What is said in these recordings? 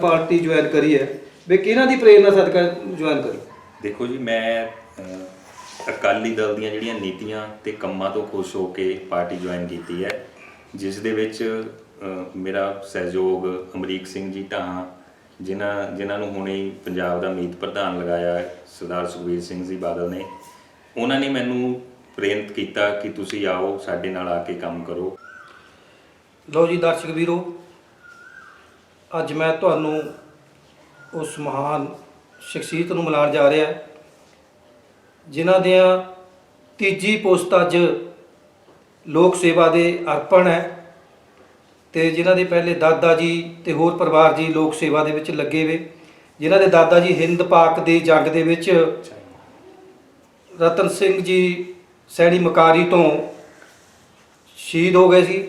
Party join ਕਰੀ ਹੈ ਵੀ ਕਿਹਨਾਂ ਦੀ ਪ੍ਰੇਰਣਾ ਸਦਕਾ ਜੁਆਇਨ ਕਰੀ? ਦੇਖੋ ਜੀ ਮੈਂ ਅਹ, ਅਕਾਲੀ ਦਲ ਦੀਆਂ ਜਿਹੜੀਆਂ ਨੀਤੀਆਂ ਤੇ ਕੰਮਾਂ ਤੋਂ ਖੁਸ਼ ਹੋ ਕੇ ਪਾਰਟੀ ਜੁਆਇਨ ਕੀਤੀ ਹੈ ਜਿਸ ਦੇ ਵਿੱਚ ਅਹ, ਮੇਰਾ ਸਹਿਯੋਗ ਅਮਰੀਕ ਸਿੰਘ ਜੀ ਢਾਹਾਂ ਜਿਨ੍ਹਾਂ ਜਿਨ੍ਹਾਂ ਨੂੰ ਹੁਣੇ ਹੀ ਪੰਜਾਬ ਦਾ ਮੀਤ ਪ੍ਰਧਾਨ ਲਗਾਇਆ ਹੈ, ਸਰਦਾਰ ਸੁਖਬੀਰ ਸਿੰਘ ਜੀ ਬਾਦਲ ਨੇ ਉਹਨਾਂ ਨੇ ਮੈਨੂੰ ਪ੍ਰੇਰਿਤ ਕੀਤਾ ਕਿ ਤੁਸੀਂ ਆਓ ਸਾਡੇ ਨਾਲ ਆ ਕੇ ਕੰਮ ਕਰੋ। ਲਓ ਜੀ ਦਰਸ਼ਕ ਵੀਰੋ ਅੱਜ ਮੈਂ ਤੁਹਾਨੂੰ ਉਸ ਮਹਾਨ ਸ਼ਖਸੀਅਤ ਨੂੰ ਮਿਲਾਉਣ ਜਾ ਰਿਹਾ ਜਿਨ੍ਹਾਂ ਦੀਆਂ ਤੀਜੀ ਪੁਸਤ ਅੱਜ ਲੋਕ ਸੇਵਾ ਦੇ ਅਰਪਣ ਹੈ ਤੇ ਜਿਨ੍ਹਾਂ ਦੇ ਪਹਿਲੇ ਦਾਦਾ ਜੀ ਤੇ ਹੋਰ ਪਰਿਵਾਰ ਜੀ ਲੋਕ ਸੇਵਾ ਦੇ ਵਿੱਚ ਲੱਗੇ ਵੇ, ਜਿਨ੍ਹਾਂ ਦੇ ਦਾਦਾ ਜੀ ਹਿੰਦ ਪਾਕ ਦੇ ਜੰਗ ਦੇ ਵਿੱਚ ਰਤਨ ਸਿੰਘ ਜੀ ਸੈਣੀ ਮਕਾਰੀ ਤੋਂ ਸ਼ਹੀਦ ਹੋ ਗਏ ਸੀ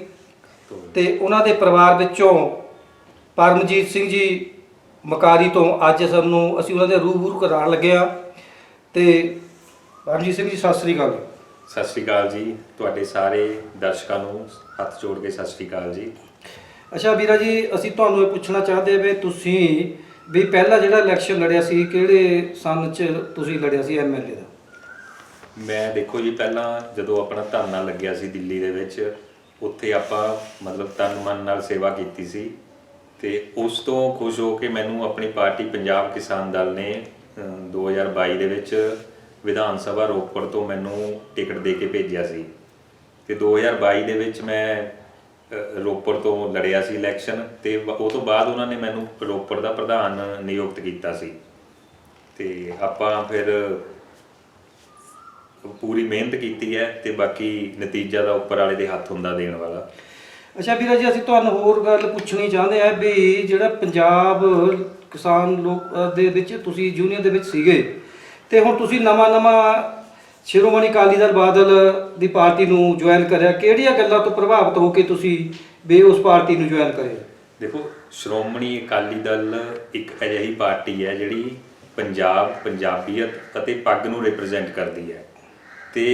ਤੇ ਉਹਨਾਂ ਦੇ ਪਰਿਵਾਰ ਵਿੱਚੋਂ ਪਰਮਜੀਤ ਸਿੰਘ ਜੀ ਮਕਾਰੀ ਤੋਂ ਅੱਜ ਸਾਨੂੰ ਅਸੀਂ ਉਹਨਾਂ ਦੇ ਰੂਬਰੂ ਕਰਾਉਣ ਲੱਗੇ ਆ ਤੇ ਪਰਮਜੀਤ ਸਿੰਘ ਜੀ ਸਤਿ ਸ੍ਰੀ ਅਕਾਲ ਸਤਿ ਸ਼੍ਰੀ ਅਕਾਲ ਜੀ ਤੁਹਾਡੇ ਸਾਰੇ ਦਰਸ਼ਕਾਂ ਨੂੰ ਹੱਥ ਜੋੜ ਕੇ ਸਤਿ ਸ਼੍ਰੀ ਅਕਾਲ ਜੀ। ਅੱਛਾ ਵੀਰਾ ਜੀ ਅਸੀਂ ਤੁਹਾਨੂੰ ਇਹ ਪੁੱਛਣਾ ਚਾਹਦੇ ਵੀ ਤੁਸੀਂ ਵੀ ਪਹਿਲਾ ਜਿਹੜਾ ਇਲੈਕਸ਼ਨ ਲੜਿਆ ਸੀ ਕਿਹੜੇ ਸੰਨ ਚ ਤੁਸੀਂ ਲੜਿਆ ਸੀ ਐਮਐਲਏ ਦਾ? ਮੈਂ ਦੇਖੋ ਜੀ ਪਹਿਲਾਂ ਜਦੋਂ ਆਪਣਾ ਧਰਨਾ ਲੱਗਿਆ ਸੀ ਦਿੱਲੀ ਦੇ ਵਿੱਚ ਉੱਥੇ ਆਪਾਂ ਮਤਲਬ ਤਨ ਮਨ ਨਾਲ ਸੇਵਾ ਕੀਤੀ ਸੀ। ਤੇ ਉਸ ਤੋਂ ਖੁਸ਼ ਹੋ ਕੇ ਮੈਨੂੰ ਆਪਣੀ ਪਾਰਟੀ ਪੰਜਾਬ ਕਿਸਾਨ ਦਲ ਨੇ ਅਮ, 2022 ਦੇ ਵਿੱਚ ਵਿਧਾਨ ਸਭਾ ਰੋਪੜ ਤੋਂ ਮੈਨੂੰ ਟਿਕਟ ਦੇ ਕੇ ਭੇਜਿਆ ਸੀ। ਤੇ 2022 ਦੇ ਵਿੱਚ ਮੈਂ ਰੋਪੜ ਤੋਂ ਲੜਿਆ ਸੀ ਇਲੈਕਸ਼ਨ ਤੇ ਉਹ ਤੋਂ ਬਾਅਦ ਉਹਨਾਂ ਨੇ ਮੈਨੂੰ ਰੋਪੜ ਦਾ ਪ੍ਰਧਾਨ ਨਿਯੁਕਤ ਕੀਤਾ ਸੀ। ਤੇ ਆਪਾਂ ਫਿਰ ਪੂਰੀ ਮਿਹਨਤ ਕੀਤੀ ਹੈ ਤੇ ਬਾਕੀ ਨਤੀਜਾ ਦਾ ਉੱਪਰ ਵਾਲੇ ਦੇ ਹੱਥ ਹੁੰਦਾ ਦੇਣ ਵਾਲਾ। ਅੱਛਾ ਵੀਰਾ ਜੀ, ਅਸੀਂ ਤੁਹਾਨੂੰ ਹੋਰ ਗੱਲ ਪੁੱਛਣੀ ਚਾਹੁੰਦੇ ਆ ਵੀ ਜਿਹੜਾ ਪੰਜਾਬ ਕਿਸਾਨ ਲੋਕ ਦੇ ਵਿੱਚ ਤੁਸੀਂ ਯੂਨੀਅਨ ਦੇ ਵਿੱਚ ਸੀਗੇ ਤੇ ਹੁਣ ਤੁਸੀਂ ਨਵਾਂ ਨਵਾਂ ਸ਼੍ਰੋਮਣੀ ਅਕਾਲੀ ਦਲ ਬਾਦਲ ਦੀ ਪਾਰਟੀ ਨੂੰ ਜੁਆਇਨ ਕਰਿਆ, ਕਿਹੜੀਆਂ ਗੱਲਾਂ ਤੋਂ ਪ੍ਰਭਾਵਿਤ ਹੋ ਕੇ ਤੁਸੀਂ ਵੀ ਉਸ ਪਾਰਟੀ ਨੂੰ ਜੁਆਇਨ ਕਰਿਆ ਦੇਖੋ, ਸ਼੍ਰੋਮਣੀ ਅਕਾਲੀ ਦਲ ਇੱਕ ਅਜਿਹੀ ਪਾਰਟੀ ਹੈ ਜਿਹੜੀ ਪੰਜਾਬ, ਪੰਜਾਬੀਅਤ ਅਤੇ ਪੱਗ ਨੂੰ ਰਿਪਰੈਜ਼ੈਂਟ ਕਰਦੀ ਹੈ ਤੇ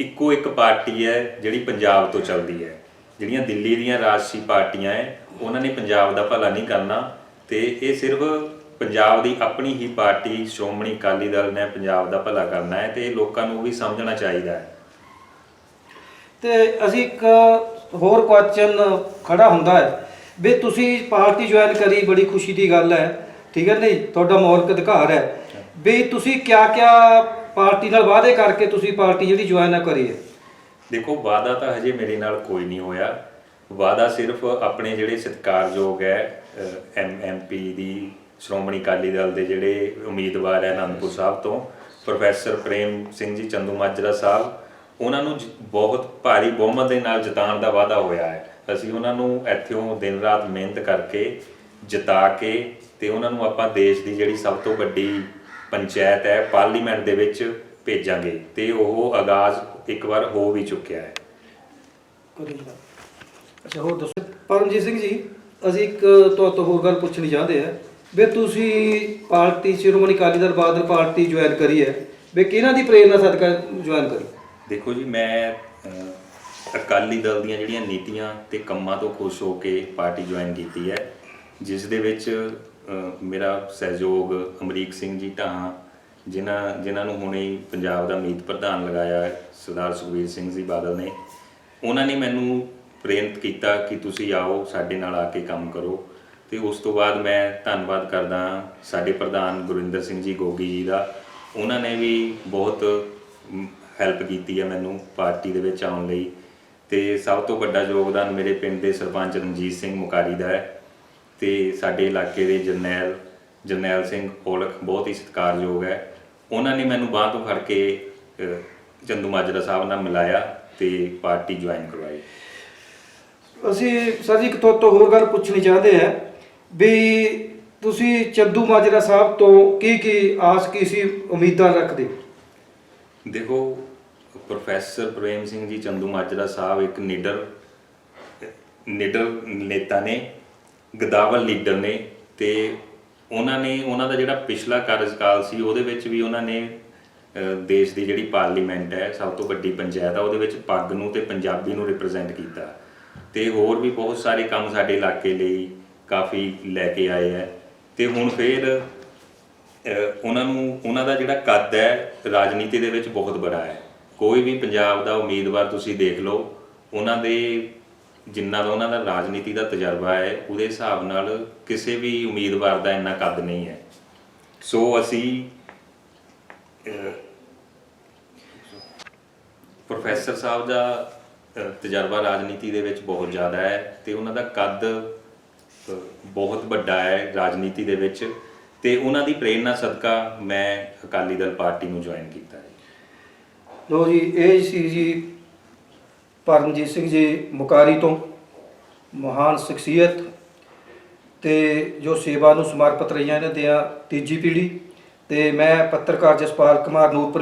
ਇੱਕੋ ਇੱਕ ਪਾਰਟੀ ਹੈ ਜਿਹੜੀ ਪੰਜਾਬ ਤੋਂ ਚੱਲਦੀ ਹੈ। ਜਿਹੜੀਆਂ ਦਿੱਲੀ ਦੀਆਂ ਰਾਜਸੀ ਪਾਰਟੀਆਂ ਹੈ ਉਹਨਾਂ ਨੇ ਪੰਜਾਬ ਦਾ ਭਲਾ ਨਹੀਂ ਕਰਨਾ ਤੇ ਇਹ ਸਿਰਫ ਪੰਜਾਬ ਦੀ ਆਪਣੀ ਹੀ ਪਾਰਟੀ ਸ਼੍ਰੋਮਣੀ ਅਕਾਲੀ ਦਲ ਨੇ ਪੰਜਾਬ ਦਾ ਭਲਾ ਕਰਨਾ ਹੈ ਤੇ ਇਹ ਲੋਕਾਂ ਨੂੰ ਵੀ ਸਮਝਣਾ ਚਾਹੀਦਾ ਹੈ ਤੇ ਅਸੀਂ ਇੱਕ ਹੋਰ ਕੁਐਸਚਨ ਖੜਾ ਹੁੰਦਾ ਹੈ ਵੀ ਤੁਸੀਂ ਪਾਰਟੀ ਜੁਆਇਨ ਕਰੀ, ਬੜੀ ਖੁਸ਼ੀ ਦੀ ਗੱਲ ਹੈ ਠੀਕ ਹੈ ਨਹੀਂ? ਤੁਹਾਡਾ ਮੌਲਿਕ ਅਧਿਕਾਰ ਹੈ ਵੀ ਤੁਸੀਂ ਕਿਆ ਕਿਆ ਪਾਰਟੀ ਨਾਲ ਵਾਅਦੇ ਕਰਕੇ ਤੁਸੀਂ ਪਾਰਟੀ ਜਿਹੜੀ ਜੁਆਇਨ ਕਰੀ ਹੈ ਦੇਖੋ ਵਾਦਾ ਤਾਂ ਹਜੇ ਮੇਰੇ ਨਾਲ ਕੋਈ ਨਹੀਂ ਹੋਇਆ। ਵਾਦਾ ਸਿਰਫ ਆਪਣੇ ਜਿਹੜੇ ਸਤਿਕਾਰਯੋਗ ਹੈ ਐਮ ਐਮਪੀ ਦੀ, ਸ਼੍ਰੋਮਣੀ ਅਕਾਲੀ ਦਲ ਦੇ ਜਿਹੜੇ ਉਮੀਦਵਾਰ ਹੈ ਅਨੰਦਪੁਰ ਸਾਹਿਬ ਤੋਂ, ਪ੍ਰੋਫੈਸਰ ਪ੍ਰੇਮ ਸਿੰਘ ਜੀ ਚੰਦੂਮਾਜਰਾ ਸਾਹਿਬ, ਉਹਨਾਂ ਨੂੰ ਬਹੁਤ ਭਾਰੀ ਬਹੁਮਤ ਦੇ ਨਾਲ ਜਿਤਾਉਣ ਦਾ ਵਾਅਦਾ ਹੋਇਆ ਹੈ। ਅਸੀਂ ਉਹਨਾਂ ਨੂੰ ਇੱਥੋਂ ਦਿਨ ਰਾਤ ਮਿਹਨਤ ਕਰਕੇ ਜਿਤਾ ਕੇ ਤੇ ਉਹਨਾਂ ਨੂੰ ਆਪਾਂ ਦੇਸ਼ ਦੀ ਜਿਹੜੀ ਸਭ ਤੋਂ ਵੱਡੀ ਪੰਚਾਇਤ ਹੈ, ਪਾਰਲੀਮੈਂਟ ਦੇ ਵਿੱਚ ਭੇਜਾਂਗੇ ਤੇ ਉਹ ਆਗਾਜ਼ ਇੱਕ ਵਾਰ ਹੋ ਵੀ ਚੁੱਕਿਆ ਹੈ। ਅੱਛਾ ਹੋਰ ਦੱਸੋ। ਪਰਮਜੀਤ ਸਿੰਘ ਜੀ ਅਸੀਂ ਇੱਕ ਤੁਹਾਡੇ ਤੋਂ ਹੋਰ ਗੱਲ ਪੁੱਛਣੀ ਚਾਹੁੰਦੇ ਆ ਵੀ ਤੁਸੀਂ party Shiromani Akali Dal Badal party join ਕਰੀ ਹੈ। ਵੀ ਕਿਹਨਾਂ ਦੀ ਪ੍ਰੇਰਣਾ ਸਦਕਾ ਜੁਆਇਨ ਕਰੀ? ਦੇਖੋ ਜੀ ਮੈਂ ਅਹ, ਅਕਾਲੀ ਦਲ ਦੀਆਂ ਜਿਹੜੀਆਂ ਨੀਤੀਆਂ ਤੇ ਕੰਮਾਂ ਤੋਂ ਖੁਸ਼ ਹੋ ਕੇ ਪਾਰਟੀ ਜੁਆਇਨ ਕੀਤੀ ਹੈ ਜਿਸ ਦੇ ਵਿੱਚ ਅਹ, ਮੇਰਾ ਸਹਿਯੋਗ ਅਮਰੀਕ ਸਿੰਘ ਜੀ ਢਾਹਾਂ ਜਿਨ੍ਹਾਂ ਜਿਨ੍ਹਾਂ ਨੂੰ ਹੁਣੇ ਹੀ ਪੰਜਾਬ ਦਾ ਮੀਤ ਪ੍ਰਧਾਨ ਲਗਾਇਆ ਸਰਦਾਰ ਸੁਖਬੀਰ ਸਿੰਘ ਜੀ ਬਾਦਲ ਨੇ, ਉਹਨਾਂ ਨੇ ਮੈਨੂੰ ਪ੍ਰੇਰਿਤ ਕੀਤਾ ਕਿ ਤੁਸੀਂ ਆਓ, ਸਾਡੇ ਨਾਲ ਆ ਕੇ ਕੰਮ ਕਰੋ। ਤੇ ਉਸ ਤੋਂ ਬਾਅਦ ਮੈਂ ਧੰਨਵਾਦ ਕਰਦਾ ਸਾਡੇ ਪ੍ਰਧਾਨ ਗੁਰਿੰਦਰ ਸਿੰਘ ਜੀ ਗੋਗੀ ਜੀ ਦਾ। ਉਹਨਾਂ ਨੇ ਵੀ ਬਹੁਤ ਹੈਲਪ ਕੀਤੀ ਹੈ ਮੈਨੂੰ ਪਾਰਟੀ ਦੇ ਵਿੱਚ ਆਉਣ ਲਈ। ਤੇ ਸਭ ਤੋਂ ਵੱਡਾ ਯੋਗਦਾਨ ਮੇਰੇ ਪਿੰਡ ਦੇ ਸਰਪੰਚ ਰਣਜੀਤ ਸਿੰਘ ਮੁਕਾਰੀ ਦਾ ਹੈ। ਤੇ ਸਾਡੇ ਇਲਾਕੇ ਦੇ ਜਰਨੈਲ ਜਰਨੈਲ ਸਿੰਘ ਔਲਖ ਬਹੁਤ ਹੀ ਸਤਿਕਾਰਯੋਗ ਹੈ। ਉਹਨਾਂ ਨੇ ਮੈਨੂੰ ਬਾਂਹ ਤੋਂ ਫੜ ਕੇ ਅਹ, ਚੰਦੂ ਮਾਜਰਾ ਸਾਹਿਬ ਨਾਲ ਮਿਲਾਇਆ ਤੇ ਪਾਰਟੀ ਜੁਆਇਨ ਕਰਵਾਈ। ਅਸੀਂ ਸਰ ਜੀ ਇੱਕ ਤੁਹਾਡੇ ਤੋਂ ਹੋਰ ਗੱਲ ਪੁੱਛਣੀ ਚਾਹੁੰਦੇ ਆ ਵੀ ਤੁਸੀਂ ਚੱਦੂ ਮਾਜਰਾ ਸਾਹਿਬ ਤੋਂ ਕੀ ਕੀ ਆਸ ਕੀ ਸੀ ਉਮੀਦਾਂ ਰੱਖਦੇ? ਦੇਖੋ ਪ੍ਰੋਫੈਸਰ ਪ੍ਰੇਮ ਸਿੰਘ ਜੀ ਚੰਦੂ ਮਾਜਰਾ ਸਾਹਿਬ ਇੱਕ ਨਿਡਰ ਨਿਡਰ ਨੇਤਾ ਨੇ ਗਦਾਵਲ ਲੀਡਰ ਨੇ ਤੇ ਉਹਨਾਂ ਨੇ, ਉਹਨਾਂ ਦਾ ਜਿਹੜਾ ਪਿਛਲਾ ਕਾਰਜਕਾਲ ਸੀ, ਉਹਦੇ ਵਿੱਚ ਵੀ ਉਹਨਾਂ ਨੇ ਦੇਸ਼ ਦੀ ਜਿਹੜੀ ਪਾਰਲੀਮੈਂਟ ਹੈ, ਸਭ ਤੋਂ ਵੱਡੀ ਪੰਚਾਇਤ ਆ, ਉਹਦੇ ਵਿੱਚ ਪੱਗ ਨੂੰ ਤੇ ਪੰਜਾਬੀ ਨੂੰ ਰਿਪਰੈਜ਼ੈਂਟ ਕੀਤਾ। ਤੇ ਹੋਰ ਵੀ ਬਹੁਤ ਸਾਰੇ ਕੰਮ ਸਾਡੇ ਇਲਾਕੇ ਲਈ ਕਾਫੀ ਲੈ ਕੇ ਆਏ ਹੈ ਤੇ ਹੁਣ ਫਿਰ ਉਹਨਾਂ ਨੂੰ, ਉਹਨਾਂ ਦਾ ਜਿਹੜਾ ਕੱਦ ਹੈ, ਰਾਜਨੀਤੀ ਦੇ ਵਿੱਚ ਬਹੁਤ ਬੜਾ ਹੈ। ਕੋਈ ਵੀ ਪੰਜਾਬ ਦਾ ਉਮੀਦਵਾਰ ਤੁਸੀਂ ਦੇਖ ਲਓ, ਉਹਨਾਂ ਦੇ ਜਿੰਨਾ ਦਾ ਉਹਨਾਂ ਦਾ ਰਾਜਨੀਤੀ ਦਾ ਤਜਰਬਾ ਹੈ, ਉਹਦੇ ਹਿਸਾਬ ਨਾਲ ਕਿਸੇ ਵੀ ਉਮੀਦਵਾਰ ਦਾ ਇੰਨਾ ਕੱਦ ਨਹੀਂ ਹੈ। ਸੋ ਅਸੀਂ ਪ੍ਰੋਫੈਸਰ ਸਾਹਿਬ ਦਾ ਤਜਰਬਾ ਰਾਜਨੀਤੀ ਦੇ ਵਿੱਚ ਬਹੁਤ ਜ਼ਿਆਦਾ ਹੈ ਤੇ ਉਹਨਾਂ ਦਾ ਕੱਦ ਬਹੁਤ ਵੱਡਾ ਹੈ ਰਾਜਨੀਤੀ ਦੇ ਵਿੱਚ ਤੇ ਉਹਨਾਂ ਦੀ ਪ੍ਰੇਰਣਾ ਸਦਕਾ ਮੈਂ ਅਕਾਲੀ ਦਲ ਪਾਰਟੀ ਨੂੰ ਜੁਆਇਨ ਕੀਤਾ ਹੈ ਲੋ ਜੀ, ਇਹ ਸੀ ਜੀ ਪਰਮਜੀਤ ਸਿੰਘ ਜੀ ਮੁਕਾਰੀ ਤੋਂ, ਮਹਾਨ ਸ਼ਖਸੀਅਤ ਤੇ ਜੋ ਸੇਵਾ ਨੂੰ ਸਮਰਪਿਤ ਰਹੀਆਂ ਇਹਨਾਂ ਦੀਆਂ ਤੀਜੀ ਪੀੜ੍ਹੀ। ਤੇ ਮੈਂ ਪੱਤਰਕਾਰ ਜਸਪਾਲ ਕੁਮਾਰ ਨੂਰਪੁਰ